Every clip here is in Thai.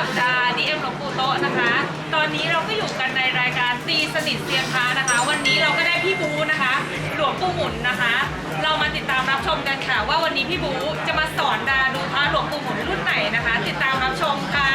ับดาดีเอ็มหลวงปู่โตนะคะ ตอนนี้เราก็อยู่กันในรายการตีสนิทเซียนพานะคะ วันนี้เราก็ได้พี่บูนะคะ หลวงปู่หมุนนะคะ เรามาติดตามรับชมกันค่ะ ว่าวันนี้พี่บูจะมาสอนดาดูพระหลวงปู่หมุนรุ่นไหนนะคะ ติดตามรับชมค่ะ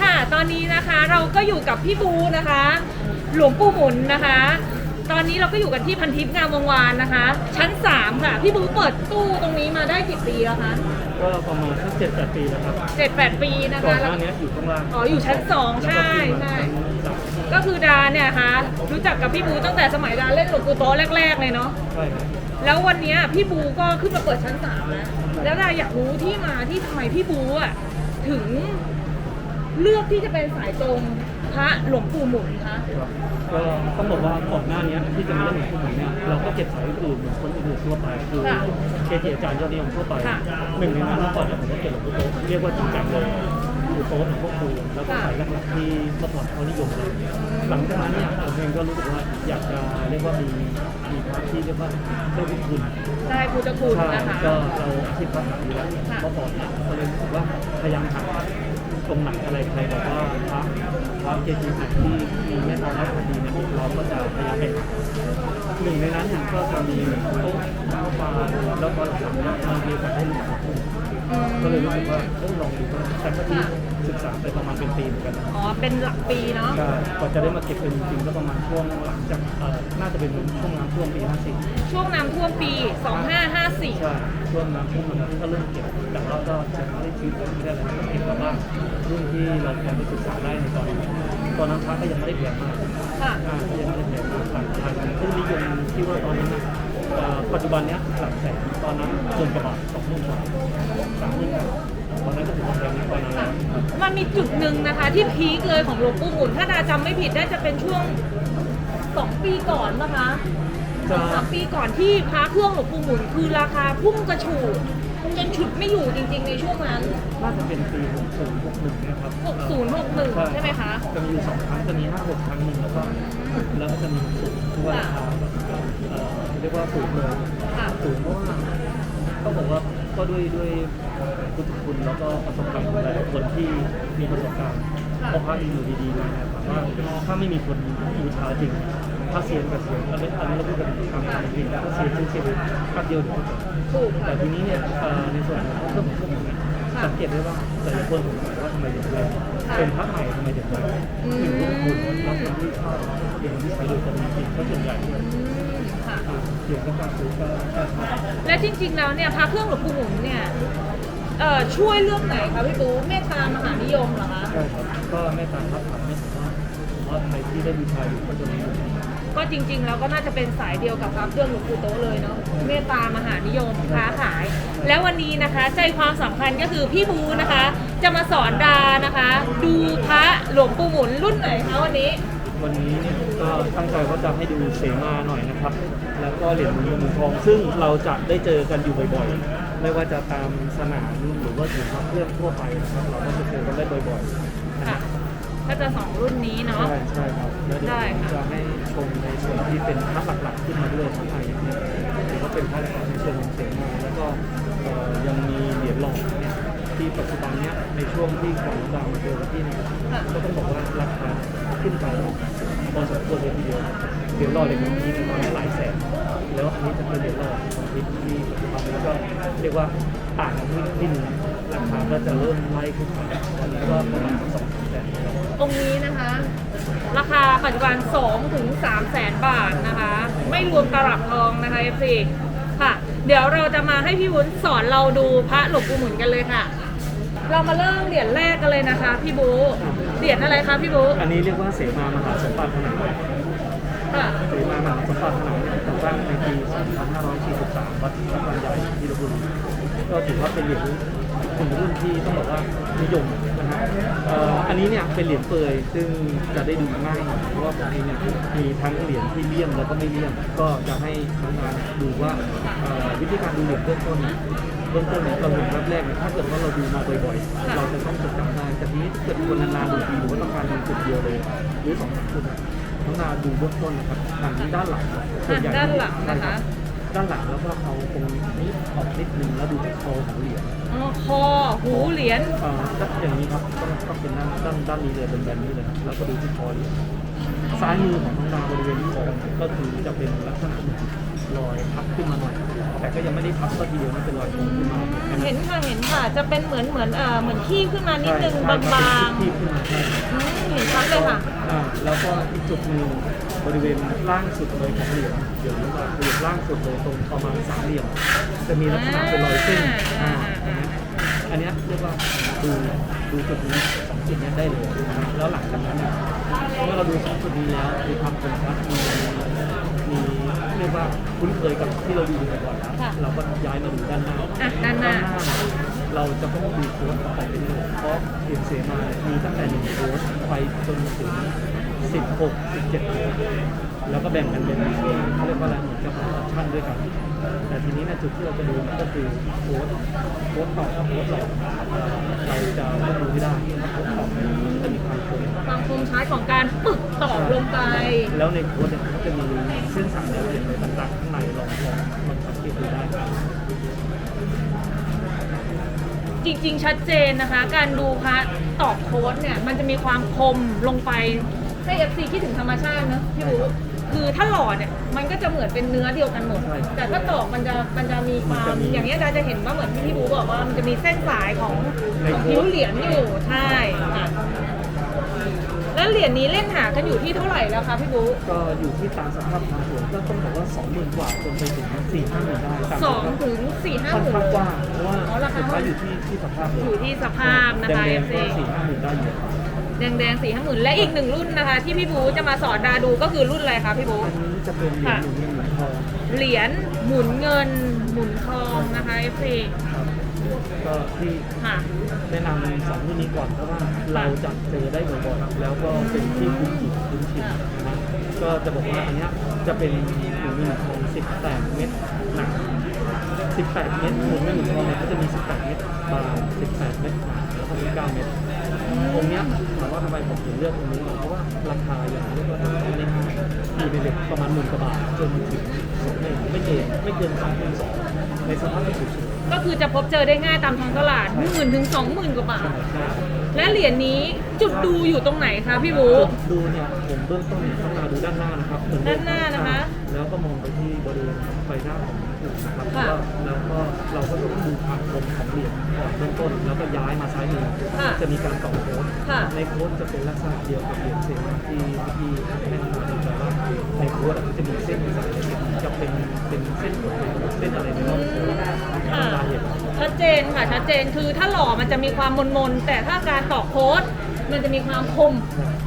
ค่ะตอนนี้นะคะเราก็อยู่กับพี่บูนะคะ หลวงปู่หมุนนะคะ ตอนนี้เราก็อยู่กันที่พันทิพย์งามวงวานนะคะ ชั้น 3 ค่ะ พี่บูเปิดตู้ตรงนี้มาได้กี่ปีแล้วคะก็ประมาณสักเจ็ดแปดปีแล้วครับเจ็ดแปดปีนะก่อนคะหน้านี้อยู่ข้างล่างอ๋ออยู่ชั้นสองแล้วก็ใช่ขึ้นมาใช่ ชั้นสามก็คือดาเนี่ยคะรู้จักกับพี่บูตั้งแต่สมัยดาเล่นหลวงปู่โต๊ะแรก ๆ เลยเนาะ ใช่ครับแล้ววันเนี้ยพี่บูก็ขึ้นมาเปิดชั้นสามแล้ว แล้วดาอยากรู้ที่มาที่ทำไมพี่บูอะถึงเลือกที่จะเป็นสายตรง พระหลวงปู่หมุนคะครับก็ต้องบอกว่าก่อนหน้านี้ที่จะมาเล่นหนังผู้หญิงเนี่ยเราก็เก็บสายอื่นเหมือนคนอื่นทั่วไปคือค่ะเกจิอาจารย์ยอดนิยมทั่วไปค่ะหนึ่งในนั้นเมื่อก่อนเนี่ยผมก็เก็บหลวงปู่โต๊ะเรียกว่าจริงจังเลยู่โต๊ะหลวงพ่อคูณแล้วก็สายหลักๆที่เมื่อก่อนเขานิยมเลยหลังจากนั้นเนี่ยผมเองก็รู้สึกว่าอยากจะเรียกว่ามีมีพระที่เรียกว่าได้บุญคุณได้พุทธคุณใช่นะคะ ก็เราอาชีพค้าขาอยู่แล้วค่ะ เมื่อก่อนเนี่ยก็เลยรู้สึกว่าพยายามหาตรงไหนอะไรใครบอกว่าพระพระเกจิไหนที่มีแม่นอนและดีเนี่ยเราก็จะพยายามไปหา หนึ่งในนั้นเนี่ยก็จะมีโต๊ะข้าวปลาแล้วก็หลังๆเนี่ยมันมีโอกาสได้รู้จักอืม ก็เลยรู้สึกว่าเออลองดูก็แต่ก็ที่ศึกษาไปประมาณเป็นปีเหมือนกันอ๋อ เป็นหลักปีเนาะใช่กว่าจะได้มาเก็บเป็นจริงๆก็ประมาณช่วงหลังจากเอ่อน่าจะเป็นช่วงน้ำท่วมปี54ช่วงน้ำท่วมปี 2554 ใช่ช่วงน้ำท่วมมันก็เริ่มเก็บแต่ว่าก็จะไม่ได้ชื้นไม่ได้อะไรก็เก็บมาบ้างรุ่นที่เราพอไปศึกษาได้ในตอนนั้นตอนนั้นพระก็ยังไม่ได้แพงมากค่ะ อ่าก็ยังไม่ได้แพงมากหลังทางผู้นิยมที่ว่าตอนนั้นนะเอ่อ ปัจจุบันเนี้ยหลักแสนตอนนั้นหมื่นกว่าบาทสองหมื่นกว่าสามหมื่นกว่าตอนนั้นก็ถือว่าแพงนะตอนนั้นนะมันมีจุดหนึ่งนะคะที่พีคเลยของหลวงปู่หมุน ถ้าดาจำไม่ผิดน่าจะเป็นช่วงสองปีก่อนนะคะจะสามปีก่อนที่พระเครื่องหลวงปู่หมุน คือราคาพุ่งกระฉูดจนฉุดไม่อยู่จริงๆในช่วงนั้น น่าจะเป็นปี 60 61นะครับ6061 ใช่ไหมคะ จะมีอยู่สองครั้ง จะมี 56 ครั้งหนึ่งแล้วก็ แล้วก็จะมี60ที่ว่าราคาแบบ เอ่อเรียกว่าสูงเลยค่ะ สูงเพราะว่าก็บอกว่าก็ด้วยด้วยพุทธคุณแล้วก็ประสบการณ์ของหลายๆคนที่มีประสบการณ์ค่ะ เพราะพระที่อยู่ดีๆมาเนี่ยถามว่าถ้าไม่มีคนบูชาจริงถ้าเซียนกับเซียนอันนี้อันนี้เราพูดกันตามความจริงถ้าเซียนซึ่งเซียนแป๊บเดียวเดี๋ยวจบ ถูกแต่ค่ะทีนี้เนี่ยเอ่อในส่วนของเครื่องของเครื่องผมเนี่ยค่ะสังเกตได้ว่าแต่ละคนสงสัยว่าทำไมถึงแรงเป็นพระใหม่ทำไมถึงแรงอืม ถึงรุ่นคุณแล้วคนที่ชอบเป็นคนที่ใช้โดยตรงจริงๆก็ส่วนใหญ่อืมค่ะอ่าเกี่ยวกับการซื้อก็ก็ใช่ และจริงๆแล้วเนี่ยพระเครื่องหลวงปู่หมุนเนี่ยเอ่อช่วยเรื่องไหนคะพี่ปูเมตตามหานิยมเหรอคะ ใช่ครับก็ไม่ตามพัดผ่านไม่สามารถเพราะใครที่ได้บูชาอยู่ก็จะมีก็จริงๆแล้วก็น่าจะเป็นสายเดียวกับพระเครื่องหลวงปู่โตะเลยเนาะเมตตามหานิยมค้าขาย แล้ววันนี้นะคะ ใจความสำคัญก็คือพี่บูนะคะ จะมาสอนดานะคะ ดูพระหลวงปู่หมุนรุ่นไหนคะวันนี้ วันนี้เนี่ยก็ตั้งใจว่าจะให้ดูเสมาหน่อยนะครับ แล้วก็เหรียญเงินเหรียญทอง ซึ่งเราจะได้เจอกันอยู่บ่อยๆ ไม่ว่าจะตามสนามหรือว่าถึงพระเครื่องทั่วไปนะครับเราก็จะเจอกันได้บ่อยๆนะคค่ะรับก็จะสองรุ่นนี้เนาะ ใช่ใช่ครับแล้วเดี๋ยวได้ผมค่ะจะให้ชมในส่วนที่เป็นพระหลักๆขึ้นมาด้วยทั้งไทยเนี่ยถือว่าเป็นพระหลักๆในส่วนของเสมาแล้วก็เอ่อยังมีเหรียญหล่อเนี่ย ที่ปัจจุบันเนี้ยในช่วงที่ก่อนดาวมาเจอกันที่เนี่ยก็ต้องบอกว่าราคาขึ้นไปพอสมควรเลยทีเดียวเหรียญหล่อเหรียญทองนี้ตอนนี้หลายแสนแล้วอันนี้จะเป็นเหรียญหล่อของพิษที่ปัจจุบันนี้ก็เรียกว่าต่างกันนิดนิดนึงราคาก็จะเริ่มไล่ขึ้นไปตอนนี้ก็ประมาณสองแสนองค์นี้นะคะ ราคาปัจจุบัน2ถึง3แสนบาทนะคะ ไม่รวมตลับทองนะคะ FC ค่ะ เดี๋ยวเราจะมาให้พี่วุ้นสอนเราดูพระหลวงปู่หมุนกันเลยค่ะ เรามาเริ่มเหรียญแรกกันเลยนะคะ พี่บูเหรียญอะไรคะพี่บูอันนี้เรียกว่าเสมามหาสมบัติขนาดค่ะเสมามหาสมบัติขนาดก่อตั้งในปี2543วัดพระบางใหญ่ที่ลพบุรีก็ถือว่าเป็นเหรียญกลุ่มรุ่นที่ต้องบอกว่านิยมนะฮะเอ่ออันนี้เนี่ยเป็นเหรียญเปยซึ่งจะได้ดูง่ายหน่อยเพราะว่าผมเองเนี่ยมีทั้งเหรียญที่เลี่ยมแล้วก็ไม่เลี่ยม ก็จะให้น้องๆดูว่าเอ่อวิธีการดูเหรียญเบื้องต้นเนี่ยเบื้องต้นเนี่ยเราเห็นแรกแรกเนี่ยถ้าเกิดว่าเราดูมาบ่อยๆ เราจะต้องจดจำได้แต่ทีนี้ถ้าเกิดคนนานๆดูทีหรือว่าต้องการดูจุดเดียวเลย หรือสองสามจุดอะน้องนาดูเบื้องต้นนะครับหันด้านหลังส่วใญ่หันด้านหลังนะคะใช่รับด้านหลังแล้วก็เอาตรงนี้ออกนิดนึงแล้วดูที่คอของเหรียญอ๋อคอหูเหรียญอ่าก็อย่างนี้ครับก็ก็เป็นด้านด้านด้านนี้เลยเป็นแบบนี้เลยครับแล้วก็ดูที่คอเหรียญ ซ้ายมือของน้องดาวบริเวณที่คอก็คือจะเป็นลักษณะเหมือนรอยพับขึ้นมาหน่อย แต่ก็ยังไม่ได้พับก็ทีเดียวนเป็นรอยโค้งขึ้นมาเห็นค่ะเห็นค่ะ จะเป็นเหมือนเหมือนเอ่อเหมือนขี้ขึ้นมานิดนึงบางใช่มันเป็นที่ขึ้นมาใช่ๆอืมเห็นชัดเลยค่ะ อ่าแล้วก็อีกจุดหนึ่งบริเวณล่างสุดเลยของเหรียญเดี๋ยวนี้ว่าเหรียญล่างสุดเลยตรงประมาณสามเหลี่ยม จะมีลักษณะเป็นรอยเส้นอ่าอ่า อันนี้ยอันเนี้ยเรียกว่า ดูดูจุดนี้สองจุดนี้ได้เลยนะครับแล้วหลังจากนั้นเนี่ยเมื่อเราดูสองจุดนี้แล้วมีความคมชัดมีมีเรียกว่าคุ้นเคยกับที่เราดูมาก่อนแล้วค่ะเราก็ย้ายมาดูด้านหน้าอะด้านหน้า เราจะต้องดูโค้ดต่อไปเรื่อยๆเพราะเขียนเสมาเนี่ยมีตั้งแต่หนึ่งโค้ดไปจนถึงสิบหกสิบเจ็ดโค้ดแล้วก็แบ่งกันเป็นเขาเรียกว่าอะไรเหมือนกับออปชั่นด้วยกัน แต่ทีนี้นะจุดที่เราจะดูก็คือโค้ดโค้ดตอกโค้ดหลอก เอ่ได้ถ้าโค้ดตอบเนี่ยมันจะมีความคมความคมชัดของการปึกตอบลงไป แล้วในโค้ดเนี่ยมันก็จะมีเส้นสายแนวเขียนต่างๆข้างในลองลองลองสังเกตดูได้จริง ๆ ชัดเจนนะคะ การดูพระตอบโค้ดเนี่ยมันจะมีความคมลงไปให้ FC คิดถึงธรรมชาตินะพี่บู คือถ้าหล่อเนี่ยมันก็จะเหมือนเป็นเนื้อเดียวกันหมดใช่แต่ถ้าตอกมันจะมันจะมีความมันจะมีอย่างเงี้ยดาจะเห็นว่าเหมือนที่พี่บูบอกว่ามันจะมีเส้นสายของในของโค้ผิวดเหรียญอยู่ใช่ค่ะแล้วเหรียญนี้เล่นหากันอยู่ที่เท่าไหร่แล้วคะพี่บูก็อยู่ที่ตามสภาพความสวยก็ต้องบอกว่าสองหมื่นกว่าจนไปถึงสี่ห้าหมื่นได้ตามสองถึงสี่ห้าค่อนหมื่นข้างกว้างเพราะว่าอ๋อราคาสุดท้ายอยู่ที่ที่สภาพเลอยู่ที่สภาพนะคะแดง FC ๆก็สี่ห้าหมื่นได้อยู่ครับ แดงแดงสี่ห้าหมื่นและอีกหนึ่งรุ่นนะคะ ที่พี่บูจะมาสอนดาดูก็คือรุ่นอะไรคะพี่บูอันนี้จะเป็นเหรียญหนึ่งเงินเหรียญทองเหรียญหมุนเงินหมุนทองนะคะ FC ครับก็ที่ค่ะ แนะนำสองรุ่นนี้ก่อนเพราะว่าเราจะเจอได้บ่อยๆแล้วก็เป็นที่คุ้นชินคุ้นชินนะก็จะบอกว่าอันเนี้ยจะเป็นเหรียญเงินทอง18 เม็ดหนัก18 เม็ดเหรียญเงินทองเนี่ยก็จะมี 18 เม็ดบาง18 เม็ดหนาแล้วก็19เม็ด องค์เนี้ยถามว่าทำไมผมถึงเลือกองค์นี้เพราะว่าราคาอย่างเรียกว่าไม่ได้ง่ายอยู่ในเด็กประมาณหมื่นกว่าบาทจนถึงไม่ไม่เกินไม่เกินสามพันสองในสภาพที่สุด ก็คือจะพบเจอได้ง่ายตามท้องตลาดหมื่นถึงสองหมื่นกว่าบาทใช่และเหรียญนี้จุดดูอยู่ตรงไหนคะพี่บูจุดดูเนี่ยผมเบื้องต้นเนี่ยต้องมาดูด้านหน้านะครับเหมือเมด้านหน้านะคะ แล้วก็มองไปที่บริเวณไฟหน้าของหุ่นนะครับค่ะแล้วแล้วก็เราก็ต้องดูความคมของเหรียญก่อนเบื้องต้นแล้วก็ย้ายมาซ้ายมือค่ะจะมีการต่อโค้ดค่ะในโค้ดจะเป็นลักษณะเดียวกับเหรียญเซนที่ที่ให้มาดูแต่ว่าในโค้ดจะมีเส้นสายจะเป็นเป็นเส้นเส้ นค่ะชัดเจนคือถ้าหล่อมันจะมีความมนๆแต่ถ้าการตอกโค้ดมันจะมีความคม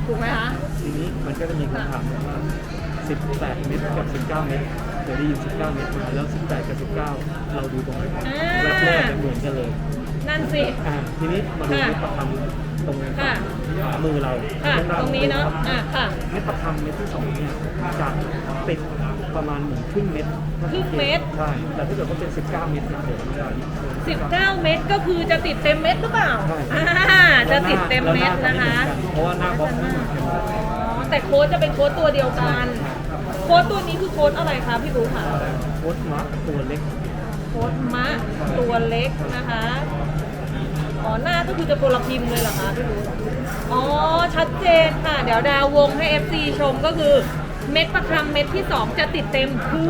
ถูกไหมคะทีนี้มันก็จะมีคำถามว่า18 เมตรกับ 19 เมตรเคยได้ยิน 19 เมตรมาแล้ว 18 กับ 19 เราดูตรงไหนก่อนอ่าแรกแรกเนี่ยเหมือนกันเลย นั่นสิอ่าทีนี้มาดูค่ะเม็ดประคำตรงนี้ค่ะขวามือเราค่ะข้าหาตรงนี้เนาะอะค่ะเม็ดประคำเม็ดที่สองเนี่ยจะติด ประมาณเหมือนครึ่งเม็ดครึ่งเมตรใช่ แต่ถ้าเกิดว่าเป็น 19 เมตรเนี่ยเดี๋ยวมันจะอีกเพิ่ม 19 เม็ดก็คือจะติดเต็มเม็ดหรือเปล่าใช่ อ่าจะติดเต็มเม็ดแล้วนะหาคะจไม่เหมือกัเพราะว่าหน้าบล็อกไม่เหมือนกันอ๋อแต่โค้ดจะเป็นโค้ดตัวเดียวกัน โค้ดตัวนี้คือโค้ดอะไรคะพี่บูค่ะ โค้ดมักตัวเล็ก โค้ดมะตัวเล็กนะคะ อ๋อหน้าก็คือจะตัวละพิมพ์เลยเหรอคะพี่บูอ๋อชัดเจนค่ะ เดี๋ยวดาววงให้ FC ชมก็คือ เม็ดประคำเม็ดที่ 2 จะติดเต็มคือ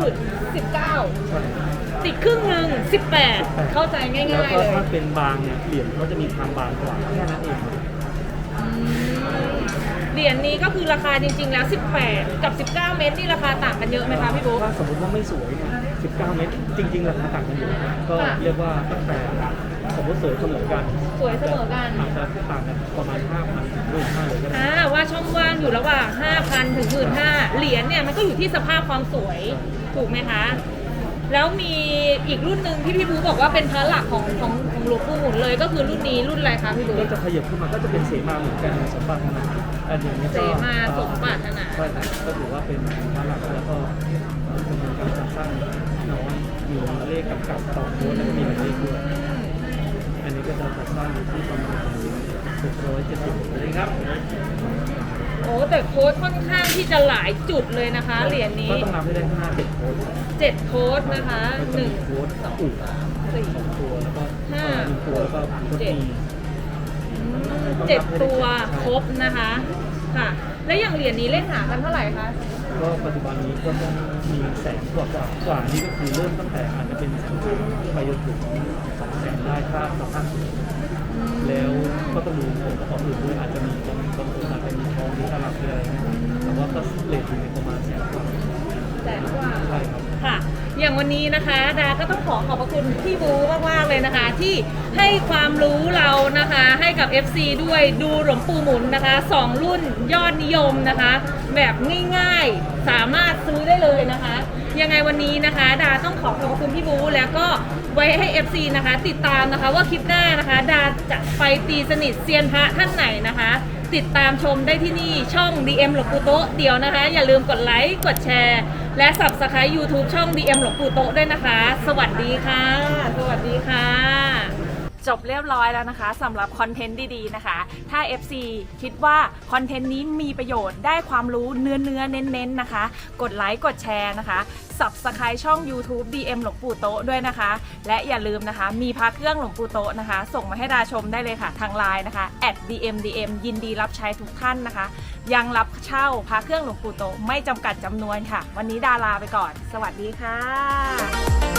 19ใช่ติดครึ่งหนึ่ง18 เข้าใจง่ายแล้วๆก็เลยถ้าเป็นบางเนี่ยเหรียญเขาจะมีความบางกว่าแค่นั้นเอง อืมเหรียญนี้ก็คือราคาจริงๆแล้ว 18 กับ 19 เม็ดนี่ราคาต่างกันเยอะไหมคะพี่บุ๊ค ถ้าสมมติว่าไม่สวยเนี่ย19 เมตร จริง ๆ ราคาต่างกันอยู่นะก็ค่ะ เรียกว่าตั้งแต่ สมมติสวยเสมอกันสวยเสมอกัน อาจจะต่างกันประมาณ5,000ถึง15,000เลยก็ได้อ่าว่าช่องว่างอยู่ระหว่าง 5,000 ถึง 15,000 เหรียญเนี่ยมันก็อยู่ที่สภาพความสวยถูกไหมคะ แล้วมีอีกรุ่นหนึ่งที่พี่บูบอกว่าเป็นพระหลักของของของหลวงปู่หมุนเลยก็คือรุ่นนี้รุ่นอะไรคะพี่บูก็จะขยับขึ้นมาก็จะเป็นเสมาเหมือนกันสมบัตินาอันอย่างนี้ก็เสมาสมบัตินาใช่ครับก็ถือว่าเป็นพระหลักแล้วก็จำนวนการจัดสร้างน้อยมีเลขกำกับต่อโค้ดแล้วก็มีหมายเลขด้วย อันนี้ก็จะจัดสร้างอยู่ที่ประมาณ670เลยครับโอ้แต่โค้ดค่อนข้างที่จะหลายจุดเลยนะคะ เหรียญนี้ก็ต้องนับให้ได้ข้างหน้าเจ็ดโค้ดเจ็ดโค้ดนะคะแล้วก็หนึ่งมีโค้ดอุสี่สองตัวแล้วก็ห้าหนึ่งตัวแล้วก็โค้ดเจ็ดมีเจ็ดตัวครบนะคะค่ะ แล้วอย่างเหรียญนี้เล่นหากันเท่าไหร่คะ ก็ปัจจุบันนี้ก็ต้องมีแสนกว่ากว่ากว่านี่ก็คือเริ่มตั้งแต่อาจจะเป็นแสนสาไปจนถึงสองแสนได้ค่าสภาพสูงแล้วก็ต้องดูองค์ประกอบอื่นด้วยอาจจะมีบางบางคนอาจจะมีทองหรือตลับหรือะไรแต่ว่าก็เลทอยู่ในประมาณแสนกว่าแสนกว่าใช่ครับค่ะ อย่างวันนี้นะคะดาก็ต้องขอขอบพระคุณพี่บูมากๆเลยนะคะ ที่ให้ความรู้เรานะคะ ให้กับ FC ด้วยดูหลวงปู่หมุนนะคะสองรุ่นยอดนิยมนะคะ แบบง่ายๆสามารถซื้อได้เลยนะคะ ยังไงวันนี้นะคะ ดาต้องขอขอบพระคุณพี่บูแล้วก็ไว้ให้ FC นะคะ ติดตามนะคะว่าคลิปหน้านะคะ ดาจะไปตีสนิทเซียนพระท่านไหนนะคะ ติดตามชมได้ที่นี่ช่อง DM หลวงปู่โตะเดียวนะคะ อย่าลืมกดไลค์กดแชร์ และ Subscribe YouTube ช่อง DM หลวงปู่โต๊ะด้วยนะคะ สวัสดีค่ะ สวัสดีค่ะ จบเรียบร้อยแล้วนะคะสำหรับคอนเทนต์ดีๆนะคะ ถ้า FC คิดว่าคอนเทนต์นี้มีประโยชน์ได้ความรู้เนื้อเนื้อๆเน้นๆนะคะ กดไลค์กดแชร์นะคะ Subscribe ช่อง YouTube DM หลวงปู่โต๊ะด้วยนะคะ และอย่าลืมนะคะ มีพระเครื่องหลวงปู่โต๊ะนะคะ ส่งมาให้ดาชมได้เลยค่ะ ทางไลน์นะคะ @dmdm ยินดีรับใช้ทุกท่านนะคะ ยังรับเช่าพระเครื่องหลวงปู่โต๊ะไม่จำกัดจำนวนค่ะ วันนี้ดาลาไปก่อน สวัสดีค่ะ